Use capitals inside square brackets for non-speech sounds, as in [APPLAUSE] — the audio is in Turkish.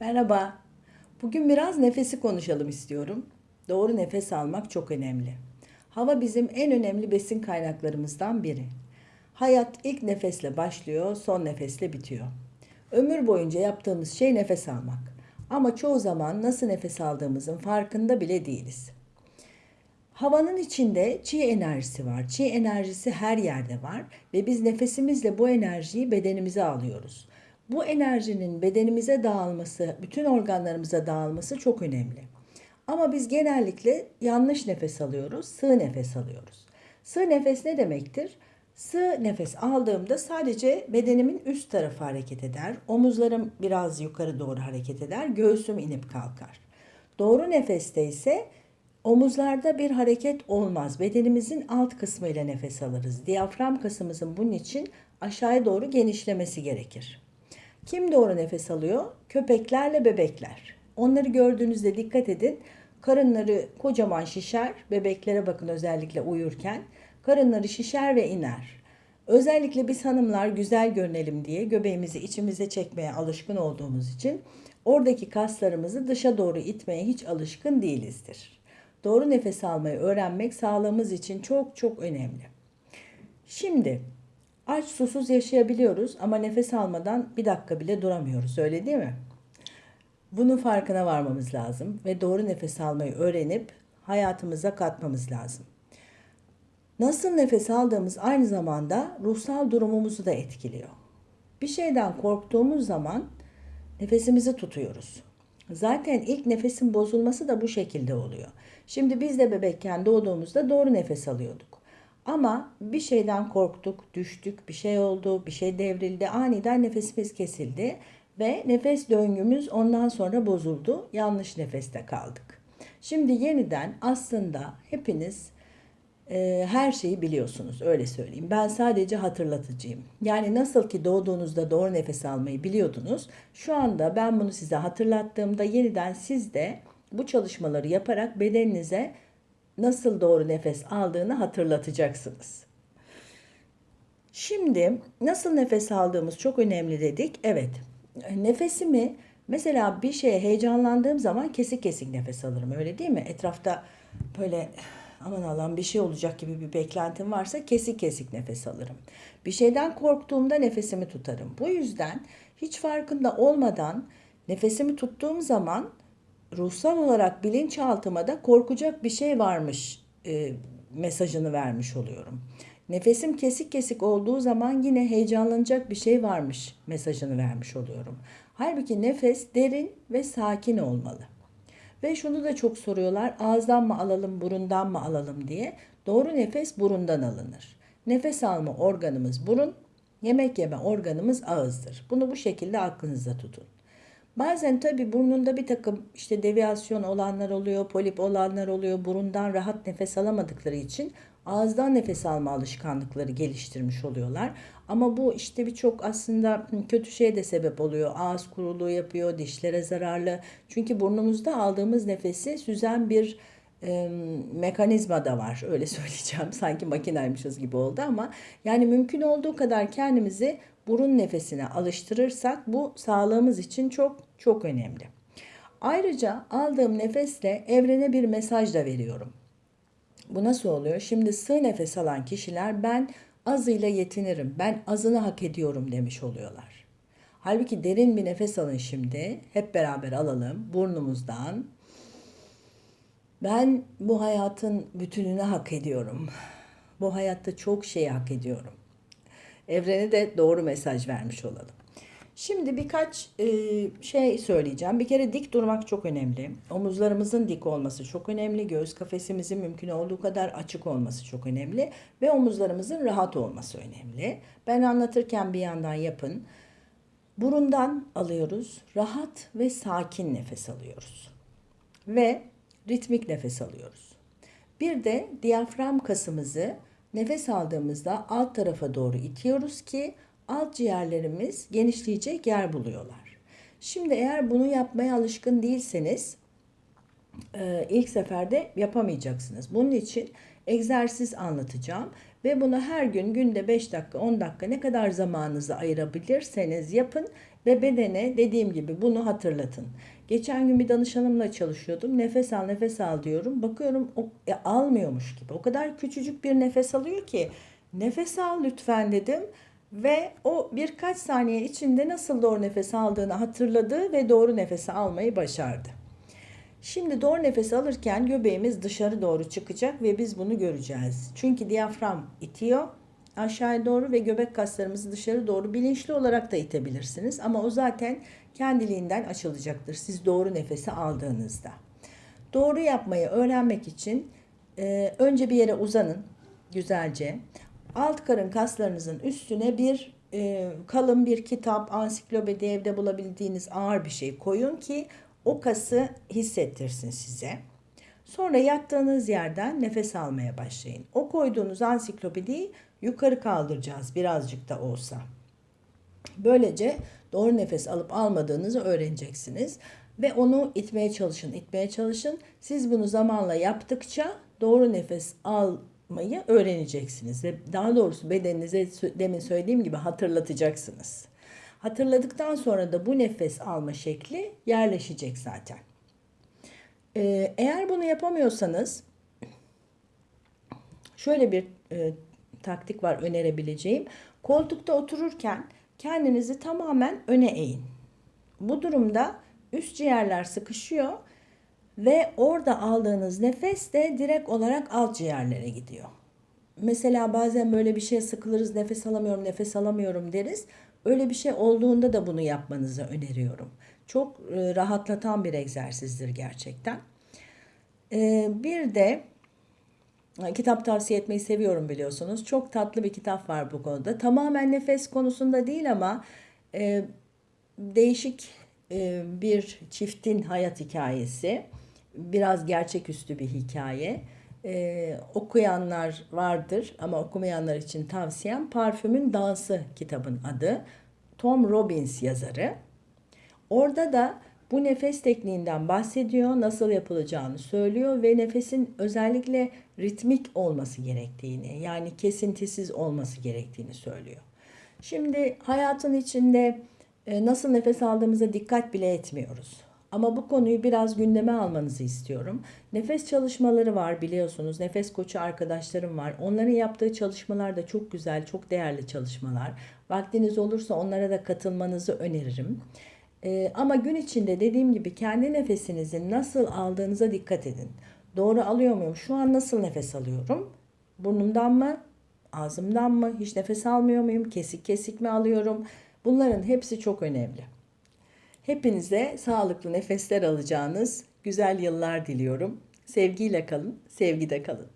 Merhaba. Bugün biraz nefesi konuşalım istiyorum. Doğru nefes almak çok önemli. Hava bizim en önemli besin kaynaklarımızdan biri. Hayat ilk nefesle başlıyor, son nefesle bitiyor. Ömür boyunca yaptığımız şey nefes almak. Ama çoğu zaman nasıl nefes aldığımızın farkında bile değiliz. Havanın içinde çi enerjisi var. Çi enerjisi her yerde var ve biz nefesimizle bu enerjiyi bedenimize alıyoruz. Bu enerjinin bedenimize dağılması, bütün organlarımıza dağılması çok önemli. Ama biz genellikle yanlış nefes alıyoruz, sığ nefes alıyoruz. Sığ nefes ne demektir? Sığ nefes aldığımda sadece bedenimin üst tarafı hareket eder, omuzlarım biraz yukarı doğru hareket eder, göğsüm inip kalkar. Doğru nefeste ise omuzlarda bir hareket olmaz. Bedenimizin alt kısmıyla nefes alırız. Diyafram kasımızın bunun için aşağıya doğru genişlemesi gerekir. Kim doğru nefes alıyor? Köpeklerle bebekler. Onları gördüğünüzde dikkat edin. Karınları kocaman şişer. Bebeklere bakın özellikle uyurken. Karınları şişer ve iner. Özellikle biz hanımlar güzel görünelim diye göbeğimizi içimize çekmeye alışkın olduğumuz için oradaki kaslarımızı dışa doğru itmeye hiç alışkın değilizdir. Doğru nefes almayı öğrenmek sağlığımız için çok çok önemli. Şimdi aç susuz yaşayabiliyoruz ama nefes almadan bir dakika bile duramıyoruz öyle değil mi? Bunun farkına varmamız lazım ve doğru nefes almayı öğrenip hayatımıza katmamız lazım. Nasıl nefes aldığımız aynı zamanda ruhsal durumumuzu da etkiliyor. Bir şeyden korktuğumuz zaman nefesimizi tutuyoruz. Zaten ilk nefesin bozulması da bu şekilde oluyor. Şimdi biz de bebekken doğduğumuzda doğru nefes alıyorduk. Ama bir şeyden korktuk, düştük, bir şey oldu, bir şey devrildi, aniden nefesimiz kesildi ve nefes döngümüz ondan sonra bozuldu. Yanlış nefeste kaldık. Şimdi yeniden aslında hepiniz e, her şeyi biliyorsunuz öyle söyleyeyim. Ben sadece hatırlatıcıyım. Yani nasıl ki doğduğunuzda doğru nefes almayı biliyordunuz. Şu anda ben bunu size hatırlattığımda yeniden siz de bu çalışmaları yaparak bedeninize nasıl doğru nefes aldığını hatırlatacaksınız. Şimdi nasıl nefes aldığımız çok önemli dedik. Evet. Nefesimi mesela bir şeye heyecanlandığım zaman kesik kesik nefes alırım. Öyle değil mi? Etrafta böyle aman Allah'ım bir şey olacak gibi bir beklentim varsa kesik kesik nefes alırım. Bir şeyden korktuğumda nefesimi tutarım. Bu yüzden hiç farkında olmadan nefesimi tuttuğum zaman ruhsal olarak bilinçaltıma da korkacak bir şey varmış e, mesajını vermiş oluyorum. Nefesim kesik kesik olduğu zaman yine heyecanlanacak bir şey varmış mesajını vermiş oluyorum. Halbuki nefes derin ve sakin olmalı. Ve şunu da çok soruyorlar. Ağızdan mı alalım, burundan mı alalım diye. Doğru nefes burundan alınır. Nefes alma organımız burun, yemek yeme organımız ağızdır. Bunu bu şekilde aklınızda tutun. Bazen tabi burnunda bir takım işte deviyasyon olanlar oluyor, polip olanlar oluyor. Burundan rahat nefes alamadıkları için ağızdan nefes alma alışkanlıkları geliştirmiş oluyorlar. Ama bu işte birçok aslında kötü şeye de sebep oluyor. Ağız kuruluğu yapıyor, dişlere zararlı. Çünkü burnumuzda aldığımız nefesi süzen bir e, mekanizma da var. Öyle [LAUGHS] söyleyeceğim. Sanki makinaymışız gibi oldu ama yani mümkün olduğu kadar kendimizi burun nefesine alıştırırsak bu sağlığımız için çok çok önemli. Ayrıca aldığım nefesle evrene bir mesaj da veriyorum. Bu nasıl oluyor? Şimdi sığ nefes alan kişiler ben azıyla yetinirim, ben azını hak ediyorum demiş oluyorlar. Halbuki derin bir nefes alın şimdi. Hep beraber alalım burnumuzdan. Ben bu hayatın bütününü hak ediyorum. Bu hayatta çok şey hak ediyorum. Evrene de doğru mesaj vermiş olalım. Şimdi birkaç e, şey söyleyeceğim. Bir kere dik durmak çok önemli. Omuzlarımızın dik olması çok önemli. Göğüs kafesimizin mümkün olduğu kadar açık olması çok önemli. Ve omuzlarımızın rahat olması önemli. Ben anlatırken bir yandan yapın. Burundan alıyoruz. Rahat ve sakin nefes alıyoruz. Ve ritmik nefes alıyoruz. Bir de diyafram kasımızı nefes aldığımızda alt tarafa doğru itiyoruz ki alt ciğerlerimiz genişleyecek yer buluyorlar. Şimdi eğer bunu yapmaya alışkın değilseniz e, ilk seferde yapamayacaksınız. Bunun için egzersiz anlatacağım ve bunu her gün günde 5 dakika 10 dakika ne kadar zamanınızı ayırabilirseniz yapın. Ve bedene dediğim gibi bunu hatırlatın. Geçen gün bir danışanımla çalışıyordum. Nefes al, nefes al diyorum. Bakıyorum o e, almıyormuş gibi. O kadar küçücük bir nefes alıyor ki nefes al lütfen dedim ve o birkaç saniye içinde nasıl doğru nefes aldığını hatırladı ve doğru nefesi almayı başardı. Şimdi doğru nefes alırken göbeğimiz dışarı doğru çıkacak ve biz bunu göreceğiz. Çünkü diyafram itiyor aşağıya doğru ve göbek kaslarımızı dışarı doğru bilinçli olarak da itebilirsiniz. Ama o zaten kendiliğinden açılacaktır siz doğru nefesi aldığınızda. Doğru yapmayı öğrenmek için e, önce bir yere uzanın güzelce. Alt karın kaslarınızın üstüne bir e, kalın bir kitap, ansiklopedi evde bulabildiğiniz ağır bir şey koyun ki o kası hissettirsin size. Sonra yattığınız yerden nefes almaya başlayın. O koyduğunuz ansiklopediyi yukarı kaldıracağız birazcık da olsa. Böylece doğru nefes alıp almadığınızı öğreneceksiniz ve onu itmeye çalışın, itmeye çalışın. Siz bunu zamanla yaptıkça doğru nefes almayı öğreneceksiniz ve daha doğrusu bedeninize demin söylediğim gibi hatırlatacaksınız. Hatırladıktan sonra da bu nefes alma şekli yerleşecek zaten. Ee, eğer bunu yapamıyorsanız şöyle bir e, taktik var önerebileceğim. Koltukta otururken kendinizi tamamen öne eğin. Bu durumda üst ciğerler sıkışıyor ve orada aldığınız nefes de direkt olarak alt ciğerlere gidiyor. Mesela bazen böyle bir şeye sıkılırız, nefes alamıyorum, nefes alamıyorum deriz. Öyle bir şey olduğunda da bunu yapmanızı öneriyorum. Çok e, rahatlatan bir egzersizdir gerçekten. E, bir de kitap tavsiye etmeyi seviyorum biliyorsunuz. Çok tatlı bir kitap var bu konuda. Tamamen nefes konusunda değil ama e, değişik bir çiftin hayat hikayesi. Biraz gerçeküstü bir hikaye. Ee, okuyanlar vardır ama okumayanlar için tavsiyem Parfümün Dansı kitabın adı. Tom Robbins yazarı. Orada da bu nefes tekniğinden bahsediyor, nasıl yapılacağını söylüyor ve nefesin özellikle ritmik olması gerektiğini, yani kesintisiz olması gerektiğini söylüyor. Şimdi hayatın içinde e, nasıl nefes aldığımıza dikkat bile etmiyoruz. Ama bu konuyu biraz gündeme almanızı istiyorum. Nefes çalışmaları var biliyorsunuz. Nefes koçu arkadaşlarım var. Onların yaptığı çalışmalar da çok güzel, çok değerli çalışmalar. Vaktiniz olursa onlara da katılmanızı öneririm. Ee, ama gün içinde dediğim gibi kendi nefesinizi nasıl aldığınıza dikkat edin. Doğru alıyor muyum? Şu an nasıl nefes alıyorum? Burnumdan mı? Ağzımdan mı? Hiç nefes almıyor muyum? Kesik kesik mi alıyorum? Bunların hepsi çok önemli. Hepinize sağlıklı nefesler alacağınız güzel yıllar diliyorum. Sevgiyle kalın, sevgide kalın.